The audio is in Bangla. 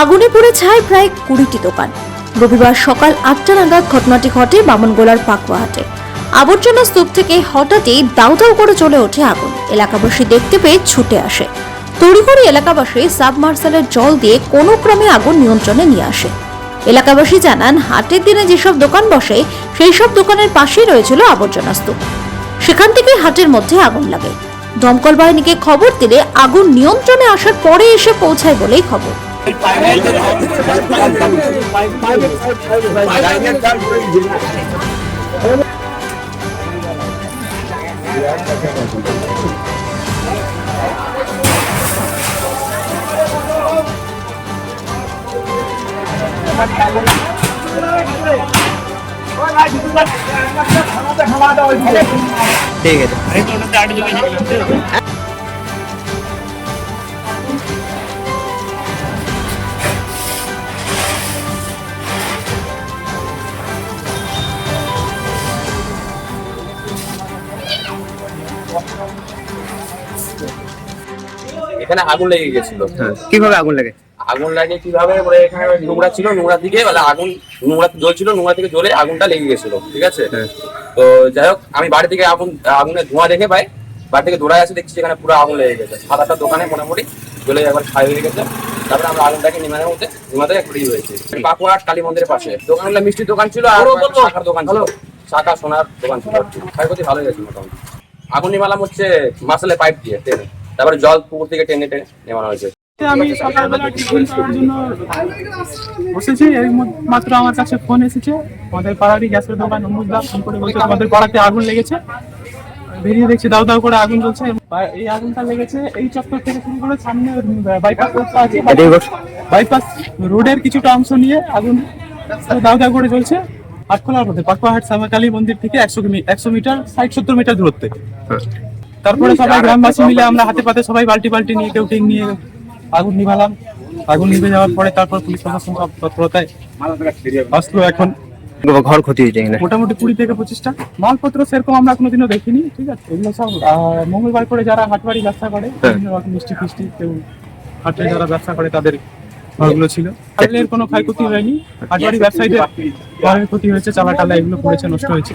আগুনে পুড়ে ছায় প্রায় কুড়িটি দোকান। রবিবার সকাল আটটা নাগাদ ঘটনাটি ঘটে বামনগোলার পাকুয়াহাটে। আবর্জনা স্তূপ থেকে হঠাৎই দাউ দাউ করে চলে ওঠে আগুন। এলাকাবাসী দেখতে পেয়ে ছুটে আসে। তড়িঘড়ি এলাকাবাসী সাবমার্সালের জল দিয়ে কোনো ক্রমে আগুন নিয়ন্ত্রণে নিয়ে আসে। এলাকাবাসী জানান হাটের দিনে যেসব দোকান বসে সেই সব দোকানের পাশেই রয়েছিল আবর্জনা স্তূপ সেখান থেকে হাটের মধ্যে আগুন লাগে দমকল বাহিনীকে খবর দিলে আগুন নিয়ন্ত্রণে আসার পরে এসে পৌঁছায় বলেই খবর ঠিক আছে। এখানে আগুন লেগে গেছিল। হ্যাঁ। কীভাবে আগুন লাগে আগুন লাগে কীভাবে বলে এখানে নোংরা ছিল নোংরা দিকে বলে আগুন নোংরা জ্বলছিল নোংরা থেকে জ্বলে আগুনটা লেগে গেছিল ঠিক আছে? হ্যাঁ। তো যাই হোক আমি বাড়ি থেকে আগুন আগুনের ধোঁয়া দেখে পাই বাড়ি থেকে দৌড়ায় আসে দেখছি এখানে পুরো আগুন লেগে গেছে। সাত দোকানে মোটামুটি জ্বলে একবার খাই হয়ে গেছে। তারপরে আমরা আগুনটাকে নিমানের মধ্যে নিমাতে হয়েছে। কালী মন্দিরের পাশে। দোকানগুলো মিষ্টির দোকান ছিল আর শাখার দোকান ছিল। শাখা সোনার দোকান ছিল। ক্ষয়ক্ষতি ভালো গেছে মোটামুটি। আগুন নিমালাম হচ্ছে মাসালে পাইপ দিয়ে তারপরে জল পুকুর থেকে টেনে টেনে নেমানো হয়েছে। আমি সকালবেলা টিফিন করার জন্য বসেছি। মাত্র আমার কাছে ফোন এসেছে। আমাদের পাড়ারই গ্যাসের দোকান অমুকদা ফোন করে বলছে আমাদের পাড়াতে আগুন লেগেছে। বেরিয়ে দেখছি দাউ দাউ করে আগুন জ্বলছে। এই আগুনটা লেগেছে এই চত্বর থেকে শুরু করে সামনে বাইপাস রোডটা আছে। বাইপাস রোডের কিছুটা অংশ নিয়ে আগুন দাউ দাউ করে জ্বলছে। আটখোলার মধ্যে পাকুয়াহাট শ্যামাকালী মন্দির থেকে একশো একশো মিটার ষাট সত্তর মিটার দূরত্বে। তারপরে সবাই গ্রামবাসী মিলে আমরা হাতে পাতে সবাই বালতি বালতি নিয়ে কেউ টিং নিয়ে আগুন নিভালাম। আগুন নিভে যাওয়ার পরে তারপর পুলিশ প্রশাসন সব তৎপরতায় আসলো এখন। ঘর ক্ষতি হয়েছে মোটামুটি কুড়ি থেকে পঁচিশটা। মালপত্র সেরকম আমরা কোনোদিনও দেখিনি ঠিক আছে? এগুলো সব মঙ্গলবার করে যারা হাটবাড়ি ব্যবসা করে বিভিন্ন রকম মিষ্টি ফিষ্টি কেউ হাটে যারা ব্যবসা করে তাদের ঘরগুলো ছিল। কোনো ক্ষয়ক্ষতি হয়নি। হাটবাড়ি ব্যবসায়ীদের ঘরের ক্ষতি হয়েছে চালা টালা এগুলো পড়েছে নষ্ট হয়েছে।